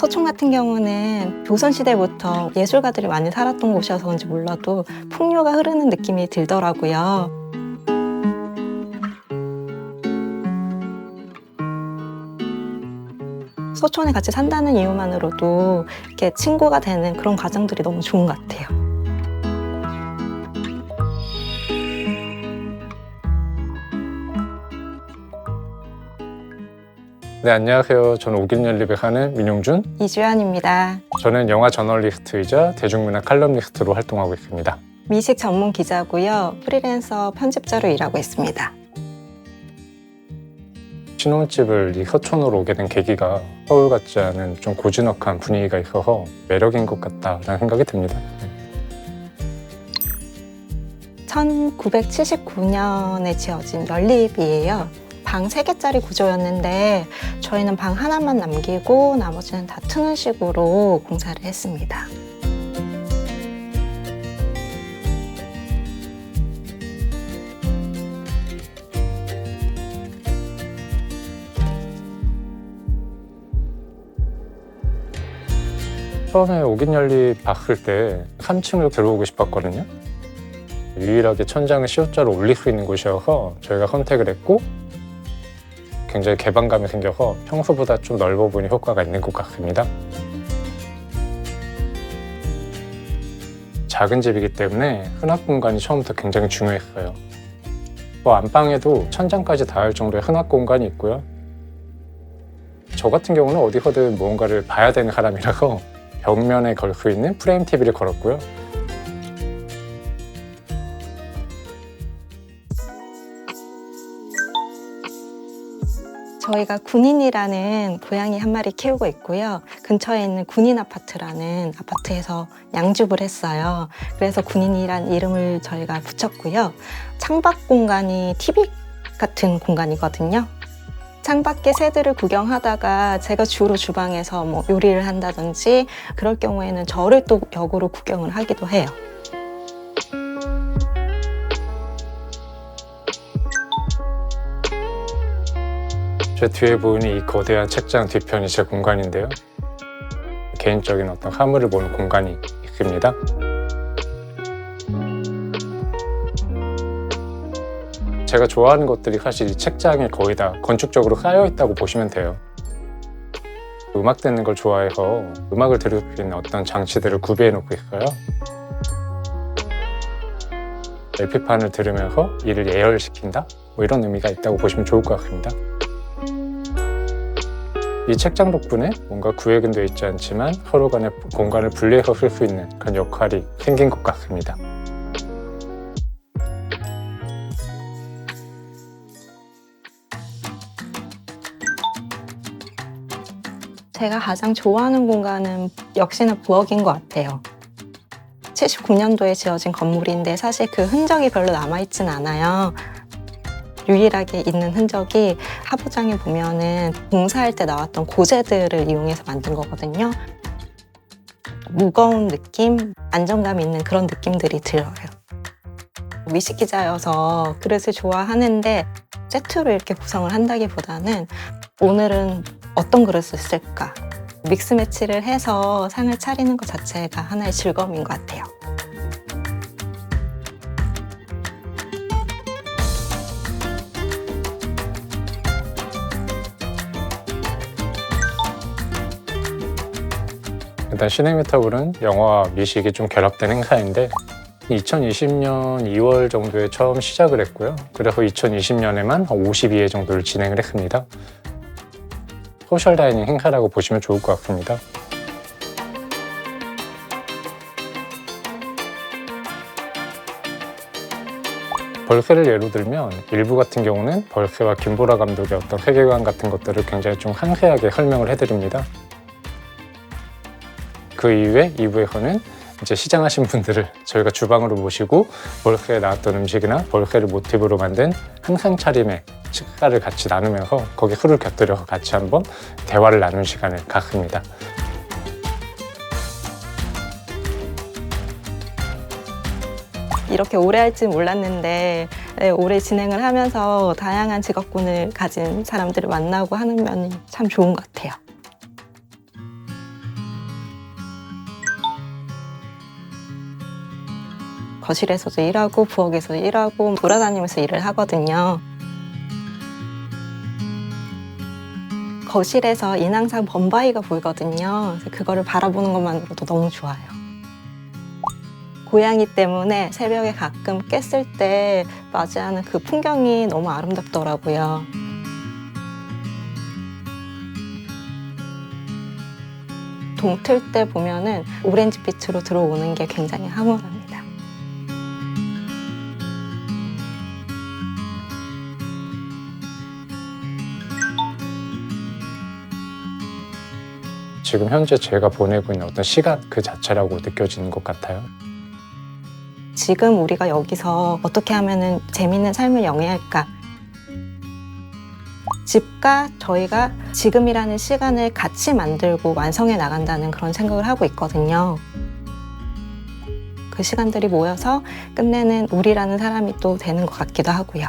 서촌 같은 경우는 조선시대부터 예술가들이 많이 살았던 곳이어서 그런지 몰라도 풍류가 흐르는 느낌이 들더라고요. 서촌에 같이 산다는 이유만으로도 이렇게 친구가 되는 그런 과정들이 너무 좋은 것 같아요. 네, 안녕하세요. 저는 오길연립에 사는 민용준. 이주연입니다. 저는 영화 저널리스트이자 대중문화 칼럼니스트로 활동하고 있습니다. 미식 전문 기자고요. 프리랜서 편집자로 일하고 있습니다. 신혼집을 이 서촌으로 오게 된 계기가 서울 같지 않은 좀 고즈넉한 분위기가 있어서 매력인 것 같다라는 생각이 듭니다. 1979년에 지어진 연립이에요. 방 3개짜리 구조였는데 저희는 방 하나만 남기고 나머지는 다 트는 식으로 공사를 했습니다. 처음에 오긴연립 봤을 때 3층으로 들어오고 싶었거든요. 유일하게 천장을 시옷자로 올릴 수 있는 곳이어서 저희가 선택을 했고 굉장히 개방감이 생겨서 평소보다 좀 넓어 보이는 효과가 있는 것 같습니다. 작은 집이기 때문에 흔악 공간이 처음부터 굉장히 중요했어요. 뭐 안방에도 천장까지 닿을 정도의 흔악 공간이 있고요. 저 같은 경우는 어디서든 무언가를 봐야 되는 사람이라서 벽면에 걸 수 있는 프레임 TV를 걸었고요. 저희가 군인이라는 고양이 한 마리 키우고 있고요. 근처에 있는 군인 아파트라는 아파트에서 양집을 했어요. 그래서 군인이란 이름을 저희가 붙였고요. 창밖 공간이 TV 같은 공간이거든요. 창밖에 새들을 구경하다가 제가 주로 주방에서 뭐 요리를 한다든지 그럴 경우에는 저를 또 역으로 구경을 하기도 해요. 제 뒤에 보이는 이 거대한 책장 뒤편이 제 공간인데요. 개인적인 어떤 화물을 보는 공간이 있습니다. 제가 좋아하는 것들이 사실 이 책장에 거의 다 건축적으로 쌓여 있다고 보시면 돼요. 음악 듣는 걸 좋아해서 음악을 들을 수 있는 어떤 장치들을 구비해 놓고 있어요. LP판을 들으면서 이를 예열시킨다? 뭐 이런 의미가 있다고 보시면 좋을 것 같습니다. 이 책장 덕분에 뭔가 구획은 되어 있지 않지만 서로 간의 공간을 분리해서 쓸 수 있는 그런 역할이 생긴 것 같습니다. 제가 가장 좋아하는 공간은 역시나 부엌인 것 같아요. 79년도에 지어진 건물인데 사실 그 흔적이 별로 남아있진 않아요. 유일하게 있는 흔적이 하부장에 보면은 공사할 때 나왔던 고재들을 이용해서 만든 거거든요. 무거운 느낌, 안정감 있는 그런 느낌들이 들어요. 미식 기자여서 그릇을 좋아하는데 세트로 이렇게 구성을 한다기보다는 오늘은 어떤 그릇을 쓸까? 믹스 매치를 해서 상을 차리는 것 자체가 하나의 즐거움인 것 같아요. 일단 시네미터블은 영화와 미식이 좀 결합된 행사인데 2020년 2월 정도에 처음 시작을 했고요. 그래서 2020년에만 52회 정도를 진행을 했습니다. 소셜 다이닝 행사라고 보시면 좋을 것 같습니다. 벌새를 예로 들면 일부 같은 경우는 벌새와 김보라 감독의 어떤 세계관 같은 것들을 굉장히 좀 상세하게 설명을 해드립니다. 그 이후에 2부에서는 이제 시장하신 분들을 저희가 주방으로 모시고 벌새에 나왔던 음식이나 벌새를 모티브로 만든 한상 차림의 식사를 같이 나누면서 거기에 술을 곁들여 서 같이 한번 대화를 나눈 시간을 갖습니다. 이렇게 오래 할줄 몰랐는데 네, 오래 진행을 하면서 다양한 직업군을 가진 사람들을 만나고 하는 면이 참 좋은 것 같아요. 거실에서도 일하고 부엌에서도 일하고 돌아다니면서 일을 하거든요. 거실에서 인왕산 범바위가 보이거든요. 그래서 그거를 바라보는 것만으로도 너무 좋아요. 고양이 때문에 새벽에 가끔 깼을 때 맞이하는 그 풍경이 너무 아름답더라고요. 동틀 때 보면은 오렌지빛으로 들어오는 게 굉장히 황홀합니 지금 현재 제가 보내고 있는 어떤 시간 그 자체라고 느껴지는 것 같아요. 지금 우리가 여기서 어떻게 하면은 재밌는 삶을 영위할까? 집과 저희가 지금이라는 시간을 같이 만들고 완성해 나간다는 그런 생각을 하고 있거든요. 그 시간들이 모여서 끝내는 우리라는 사람이 또 되는 것 같기도 하고요.